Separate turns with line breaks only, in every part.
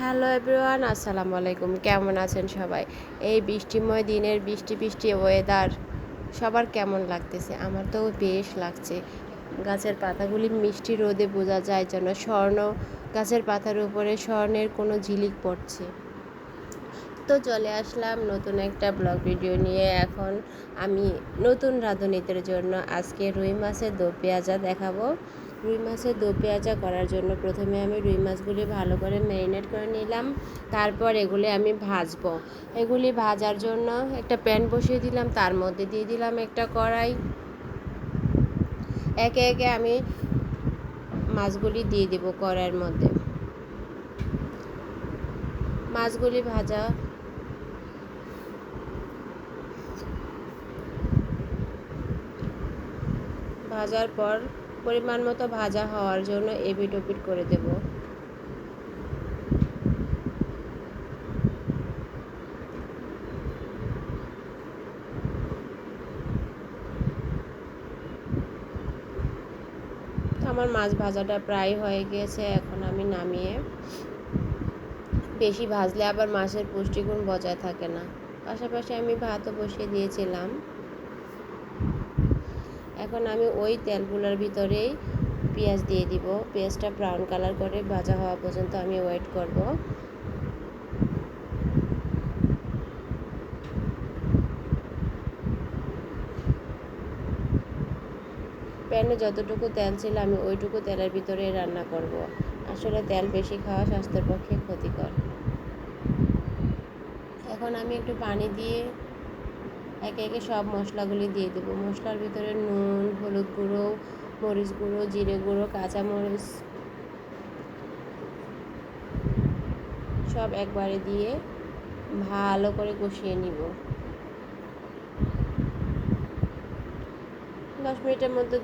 Hello everyone, আসসালামু আলাইকুম। কেমন আছেন সবাই? এই বৃষ্টিময় দিনের বৃষ্টি বৃষ্টি ওয়েদার সবার কেমন লাগতেছে? আমার তো বেশ লাগছে। গাছের পাতাগুলি মিষ্টি রোদে বোঝা যায় যেন স্বর্ণ, গাছের পাতার উপরে স্বর্ণের কোনো ঝিলিক পড়ছে। তো চলে আসলাম নতুন একটা ব্লগ ভিডিও নিয়ে। এখন আমি নতুন রাঁধুনিদের জন্য আজকে রুই মাছের দো পেঁয়াজা দেখাবো। রুই মাছের দো পেঁয়াজা করার জন্য প্রথমে আমি রুই মাছগুলি ভালো করে ম্যারিনেট করে নিলাম। তারপর এগুলি আমি ভাজবো। এগুলি ভাজার জন্য একটা প্যান বসিয়ে দিলাম, তার মধ্যে দিয়ে দিলাম একটা কড়াই। একে একে আমি মাছগুলি দিয়ে দেব কড়াইয়ের মধ্যে। মাছগুলি ভাজা ভাজার পর পরিমাণ মতো ভাজা হওয়ার জন্য এপিট ওপিট করে দেব। আমার মাছ ভাজাটা প্রায় হয়ে গিয়েছে, এখন আমি নামিয়ে বেশি ভাজলে আবার মাছের পুষ্টিগুণ বজায় থাকে না। পাশাপাশি আমি ভাতও বসিয়ে দিয়েছিলাম। এখন আমি ওই তেলগুলোর ভিতরেই পেঁয়াজ দিয়ে দিব। পেঁয়াজটা ব্রাউন কালার করে ভাজা হওয়া পর্যন্ত আমি ওয়েট করব। প্যানে যতটুকু তেল ছিল আমি ওইটুকু তেলের ভিতরে রান্না করব। আসলে তেল বেশি খাওয়া স্বাস্থ্যের পক্ষে ক্ষতিকর। এখন আমি একটু পানি দিয়ে একে একে সব মশলাগুলি দিয়ে দেবো। মশলার ভিতরে নুন, হলুদ গুঁড়ো, মরিচ গুঁড়ো, জিরে গুঁড়ো, কাঁচামরিচ সব একবারে দিয়ে ভালো করে কষিয়ে নিব। দশ মিনিটের মধ্যে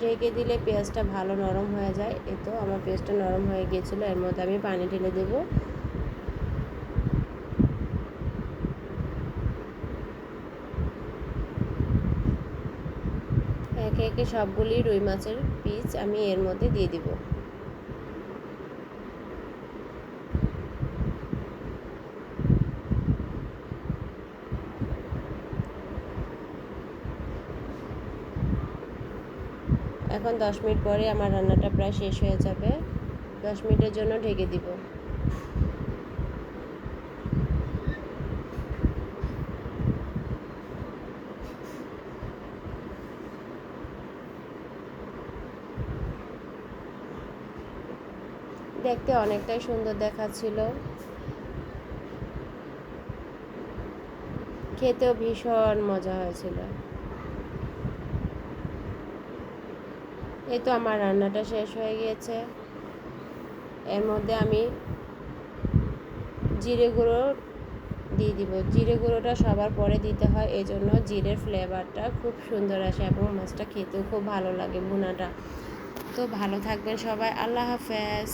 ঢেকে দিলে পেঁয়াজটা ভালো নরম হয়ে যায়। এ তো আমার পেঁয়াজটা নরম হয়ে গিয়েছিল, এর মধ্যে আমি পানি ঢেলে দেবো। একে একে সবগুলি রুই মাছের পিস আমি এর মধ্যে দিয়ে দিব। এখন দশ মিনিট পরে আমার রান্নাটা প্রায় শেষ হয়ে যাবে। দশ মিনিটের জন্য ঢেকে দিব। দেখতে অনেকটাই সুন্দর দেখাচ্ছিল। খেতেও ভীষণ মজা হয়েছিল। এই তো আমার রান্নাটা শেষ হয়ে গিয়েছে। এর মধ্যে আমি জিরে গুঁড়ো দিয়ে দিব। জিরে গুঁড়োটা সবার পরে দিতে হয় এই জন্য জিরের ফ্লেভারটা খুব সুন্দর আসে এবং মাছটা খেতেও খুব ভালো লাগে ভুনাটা। তো ভালো থাকবেন সবাই, আল্লাহ হাফেজ।